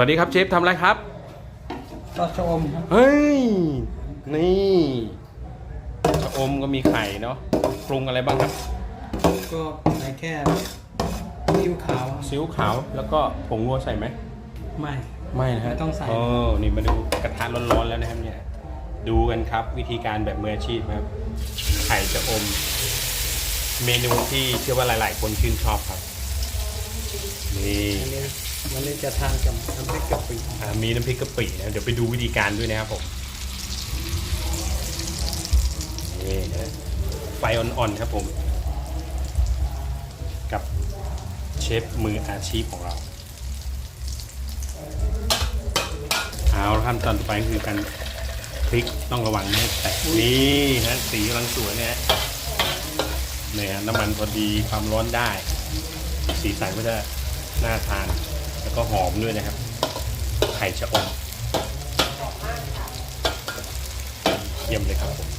วัสดีครับเชฟทำอะไรครับก็ชะอมครับเฮ้ย นี่ชะอมก็มีไข่เนาะปรุงอะไรบ้างครับก็ใส่แค่ซีอิ๊วขาวซีอิ๊วขาวแล้วก็ผงงัวใส่ไหมไม่ ไม่นะฮะไม่ต้องใส่ โอ้นี่มาดูกระทะร้อนๆแล้วนะครับเนี่ยดูกันครับวิธีการแบบมืออาชีพครับ ไข่จะอม เมนูที่เชื่อว่าหลาย ๆ คนชื่นชอบครับ นี่อันนี้มันนี้จะทานกับน้ำพริกกะปิอ่ามีน้ำพริกกะปินะเดี๋ยวไปดูวิธีการด้วยนะครับผมนี่นะไฟอ่อนๆครับผม กับเชฟมืออาชีพของเราเอาละขั้นตอนต่อไปคือการพลิกต้องระวังไม่ให้แตกนี่ฮะสีกำลังสวยเนี่ยฮะเนี่ยฮะน้ำมันพอดีความร้อนได้ สีสันก็จะน่าทาน แล้วก็หอมด้วยนะครับ ไข่ชะอมเยี่ยมเลยครับผม